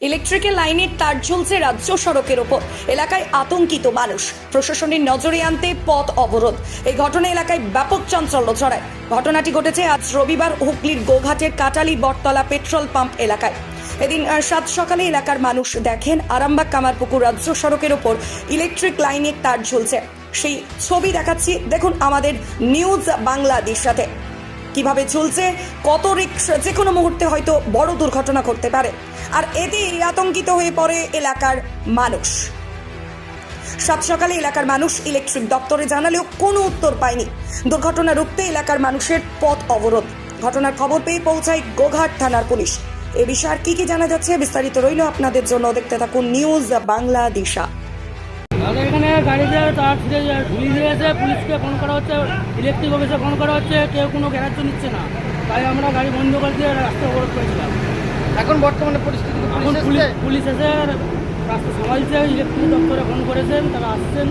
Electrical লাইনের তার ঝুলছে রাজ্য সড়কের ওপর। এলাকায় আতঙ্কিত মানুষ। প্রশাসনের নজরে আনতে পথ অবরোধ। এই ঘটনা এলাকায় ব্যাপক চাঞ্চল্য ছড়ায়। ঘটনাটি ঘটেছে আজ রবিবার হুগলির গোঘাটের কাটালি বটতলা পেট্রোল পাম্প এলাকায়। এদিন সাত সকালে এলাকার মানুষ দেখেন আরামবাগ কামারপুকুর রাজ্য সড়কের ওপর ইলেকট্রিক লাইনের তার ঝুলছে। সেই ছবি দেখাচ্ছি, দেখুন আমাদের নিউজ বাংলাদেশ সাথে। কীভাবে চলছে, কত রিক্স যে কোনো মুহূর্তে হয়তো বড় দুর্ঘটনা ঘটতে পারে। আর এতেই আতঙ্কিত হয়ে পড়ে এলাকার মানুষ। সাত সকালে এলাকার মানুষ ইলেকট্রিক দপ্তরে জানালেও কোনো উত্তর পায়নি। দুর্ঘটনা রুখতে এলাকার মানুষের পথ অবরোধ। ঘটনার খবর পেয়ে পৌঁছায় গোঘাট থানার পুলিশ। এ বিষয়ে আর কি কি জানা যাচ্ছে বিস্তারিত রইল আপনাদের জন্য। দেখতে থাকুন নিউজ বাংলা দিশা এখানে গাড়িতে তার ছিঁড়ে ঝুলি দিয়েছে পুলিশকে ফোন করা হচ্ছে ইলেকট্রিক অফিসে ফোন করা হচ্ছে কেউ কোনো গ্যারাজ্য নিচ্ছে না। তাই আমরা গাড়ি বন্ধ করে দিয়ে রাস্তা অবরোধ করেছিলাম। এখন বর্তমানে পরিস্থিতি এখন পুলিশ এসে রাস্তা সামালছে ইলেকট্রিক দপ্তরে ফোন করেছেন তারা আসছেন।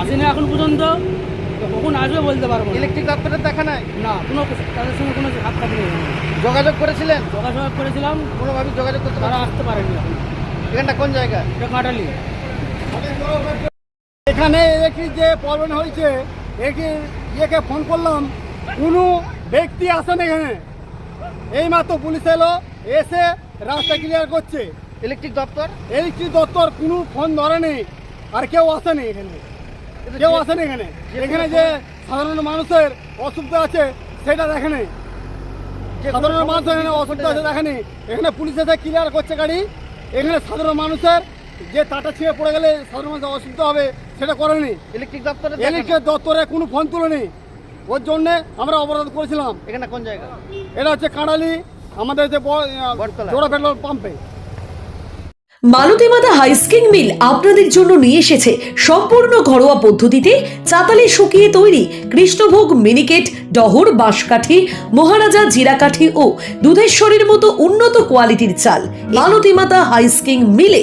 আসেনি এখন পর্যন্ত। কখন আসবে বলতে পারব ইলেকট্রিক দপ্তরের দেখা নাই? না কোনো তাদের সঙ্গে কোনো হাত কাটি নেই। যোগাযোগ করেছিলেন? যোগাযোগ করেছিলাম। কোনোভাবে যোগাযোগ করতে তারা আসতে পারেনি এখন। এখানটা কোন জায়গা এটা কাটালি। এখানে একটি যে প্রবলেম হয়েছে একে ইয়েকে ফোন করলাম কোনো ব্যক্তি আসেন এখানে। এইমাত্র পুলিশ এলো এসে রাস্তা ক্লিয়ার করছে। ইলেকট্রিক দপ্তর? ইলেকট্রিক দপ্তর কোনো ফোন ধরেনি আর কেউ আসেনি এখানে। কেউ আসেনি এখানে। এখানে যে সাধারণ মানুষের অসুবিধা আছে সেটা দেখেনি। সাধারণ মানুষের এখানে অসুবিধা আছে দেখেনি। এখানে পুলিশ এসে ক্লিয়ার করছে গাড়ি। এখানে সাধারণ মানুষের যে তাটা ছিঁড়ে পড়ে গেলে সাধারণ মানুষের অসুবিধা হবে সেটা করেনি। ইলেকট্রিক দপ্তরে ইলেকট্রিক দপ্তরে কোনো ফোন তুলেনি। ওর জন্যে আমরা অবরোধ করেছিলাম। এখানে কোন জায়গা? এটা হচ্ছে কাঁড়ালি আমাদের যে জোড়া পেট্রোল পাম্পে। মালতীমাতা হাইস্কিং মিল আপনাদের জন্য নিয়ে এসেছে সম্পূর্ণ ঘরোয়া পদ্ধতিতে চাতালে শুকিয়ে তৈরি কৃষ্ণভোগ মিনিকেট ডহর বাঁশকাঠি মহারাজা জিরাকাঠি ও দুধেশ্বরীর মতো উন্নত কোয়ালিটির চাল মালতীমাতা হাইস্কিং মিলে